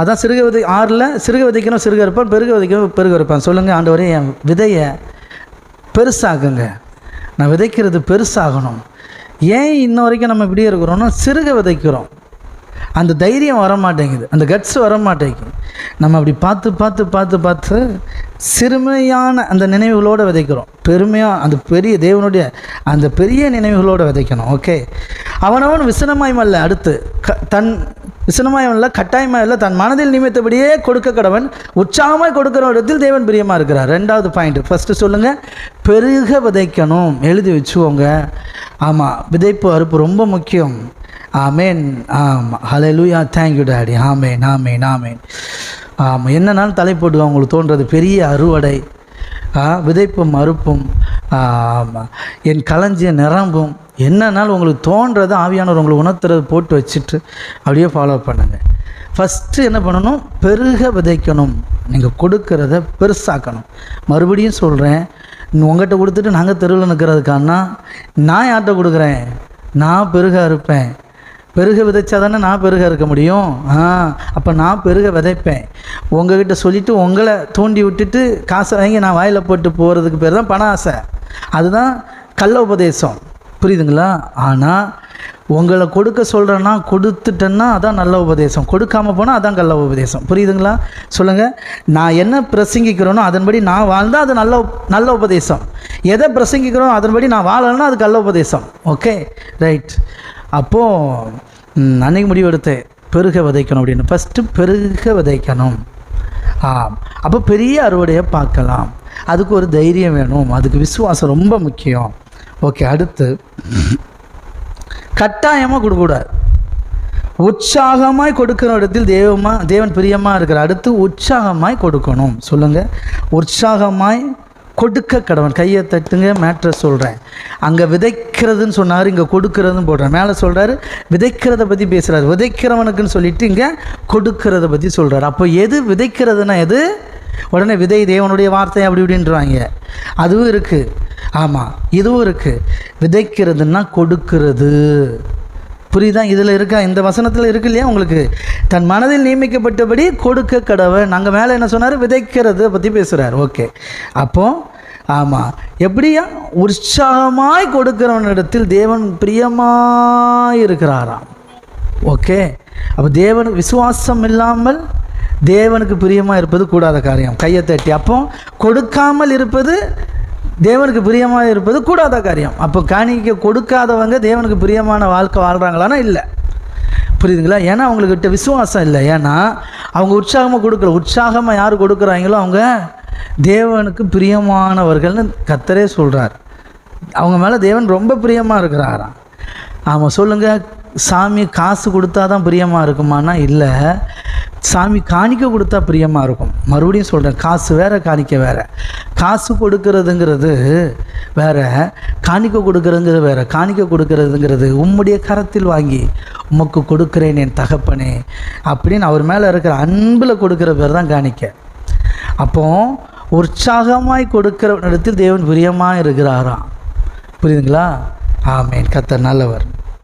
அதான் சிறுக விதை ஆறில் சிறுக விதைக்கணும் சிறுக இருப்பான் பெருக விதைக்கணும் பெருக இருப்பான். சொல்லுங்கள் ஆண்டவரே என் விதையை பெருசாக்குங்க. நான் விதைக்கிறது பெருசாகணும். ஏன் இன்ன வரைக்கும் நம்ம இப்படியே இருக்கிறோம்னா சிறுக விதைக்கிறோம். அந்த தைரியம் வர மாட்டேங்குது அந்த கட்ஸ் வர மாட்டேங்குது நம்ம அப்படி பார்த்து பார்த்து பார்த்து பார்த்து சிறுமையான அந்த நினைவுகளோடு விதைக்கிறோம். பெருமையாக அந்த பெரிய தேவனுடைய அந்த பெரிய நினைவுகளோடு விதைக்கணும். ஓகே? அவனவன் விசனமாயம் மல்ல. அடுத்து க தன் விசனமாயம் அல்ல கட்டாயமாக இல்லை தன் மனதில் நிமித்தபடியே கொடுக்க கடவன் உற்சாகமாக கொடுக்குற இடத்தில் தேவன் பிரியமாக இருக்கிறார். ரெண்டாவது பாயிண்ட் ஃபஸ்ட்டு சொல்லுங்கள் பெருக விதைக்கணும். எழுதி வச்சுக்கோங்க. ஆமாம் விதைப்பு அறுப்பு ரொம்ப முக்கியம். ஆமேன் ஆமாம் லூயா தேங்க்யூ டாடி ஆமேன் ஆமேன் ஆமேன். ஆமாம் என்னன்னாலும் தலை போட்டு அவங்களுக்கு தோன்றது பெரிய அறுவடை. விதைப்பும் அறுப்பும். என் களஞ்சிய நிரம்பும். என்னன்னாலும் உங்களுக்கு தோன்றது ஆவியானவர் உங்களுக்கு உணர்த்துறது போட்டு வச்சுட்டு அப்படியே ஃபாலோ பண்ணுங்கள் ஃபஸ்ட்டு என்ன பண்ணணும்? பெருக விதைக்கணும். நீங்கள் கொடுக்கறத பெருசாக்கணும். மறுபடியும் சொல்கிறேன் உங்கள்கிட்ட கொடுத்துட்டு நாங்கள் தெருவில் நிற்கிறதுக்கானா நான் யார்கிட்ட கொடுக்குறேன்? நான் பெருக இருப்பேன் பெருக விதைச்சா தானே நான் பெருக இருக்க முடியும்? ஆ அப்போ நான் பெருக விதைப்பேன். உங்ககிட்ட சொல்லிவிட்டு உங்களை தூண்டி விட்டுட்டு காசை வாங்கி நான் வாயில் போட்டு போகிறதுக்கு பேர் தான் பண ஆசை. அதுதான் கள்ள உபதேசம் புரியுதுங்களா? ஆனால் உங்களை கொடுக்க சொல்கிறேன்னா கொடுத்துட்டேன்னா அதான் நல்ல உபதேசம் கொடுக்காமல் போனால் அதான் கள்ள உபதேசம் புரியுதுங்களா? சொல்லுங்கள் நான் என்ன பிரசங்கிக்கிறேனோ அதன்படி நான் வாழ்ந்தால் அது நல்ல நல்ல உபதேசம் எதை பிரசங்கிக்கிறோம் அதன்படி நான் வாழலைன்னா அது கள்ள உபதேசம் ஓகே? ரைட். அப்போது அன்னைக்கு முடிவு எடுத்தேன் பெருக விதைக்கணும் அப்படின்னு. ஃபஸ்ட்டு பெருக விதைக்கணும். ஆம். அப்போ பெரிய அறுவடையை பார்க்கலாம். அதுக்கு ஒரு தைரியம் வேணும். அதுக்கு விசுவாசம் ரொம்ப முக்கியம். ஓகே அடுத்து. கட்டாயமாக கொடுக்கக்கூடாது. உற்சாகமாய் கொடுக்கிற இடத்தில் தேவமா தேவன் பிரியமாக இருக்கிற அடுத்து உற்சாகமாய் கொடுக்கணும். சொல்லுங்கள் உற்சாகமாய் கொடுக்க கடவன் கையை தட்டுங்க மேட்ரை சொல்கிறேன் அங்கே விதைக்கிறதுன்னு சொன்னார் இங்கே கொடுக்கறதுன்னு போடுறேன். மேலே சொல்கிறாரு விதைக்கிறத பற்றி பேசுகிறார் விதைக்கிறவனுக்குன்னு சொல்லிட்டு இங்கே கொடுக்கறத பற்றி சொல்கிறாரு அப்போ எது விதைக்கிறதுனா எது? உடனே விதை தேவனுடைய வார்த்தை அப்படி இப்படின்றாங்க. அதுவும் இருக்குது ஆமாம் இதுவும் இருக்குது விதைக்கிறதுன்னா கொடுக்கிறது. புரியுதா? இதில் இருக்கா? இந்த வசனத்தில் இருக்கு இல்லையா உங்களுக்கு? தன் மனதில் நியமிக்கப்பட்டபடி கொடுக்க கடவன் நாங்கள் மேலே என்ன சொன்னார்? விதைக்கிறத பற்றி பேசுகிறார் ஓகே. அப்போது ஆமாம் எப்படியா? உற்சாகமாய் கொடுக்கிறவனிடத்தில் தேவன் பிரியமாக இருக்கிறாராம் ஓகே. அப்போ தேவன் விசுவாசம் இல்லாமல் தேவனுக்கு பிரியமாக இருப்பது கூடாத காரியம். கையை தட்டி. அப்போ கொடுக்காமல் இருப்பது தேவனுக்கு பிரியமாக இருப்பது கூடாத காரியம். அப்போ காணிக்க கொடுக்காதவங்க தேவனுக்கு பிரியமான வாழ்க்கை வாழ்கிறாங்களான்னா இல்லை. புரியுதுங்களா? ஏன்னா அவங்கக்கிட்ட விசுவாசம் இல்லை. ஏன்னா அவங்க உற்சாகமாக கொடுக்கல. உற்சாகமாக யார் கொடுக்குறாங்களோ அவங்க தேவனுக்கு பிரியமானவர்கள்னு கத்தரே சொல்கிறார் அவங்க மேலே தேவன் ரொம்ப பிரியமாக இருக்கிறாராம். ஆமாம் சொல்லுங்கள் சாமி காசு கொடுத்தா தான் பிரியமாக இருக்குமானா இல்லை. சாமி காணிக்க கொடுத்தா பிரியமாக இருக்கும். மறுபடியும் சொல்கிறேன் காசு வேற காணிக்க வேற. காசு கொடுக்கறதுங்கிறது வேற காணிக்க கொடுக்கறதுங்கிறது வேறு காணிக்க கொடுக்கறதுங்கிறது உம்முடைய கரத்தில் வாங்கி உமக்கு கொடுக்குறேன் என் தகப்பனே அப்படின்னு அவர் மேலே இருக்கிற அன்பில் கொடுக்குற பேர் தான் காணிக்க. அப்போ உற்சாகமாய் கொடுக்கிற இடத்தில் தேவன் பிரியமாக இருக்கிறாராம். புரியுதுங்களா? ஆமேன். கத்த நல்லவர்.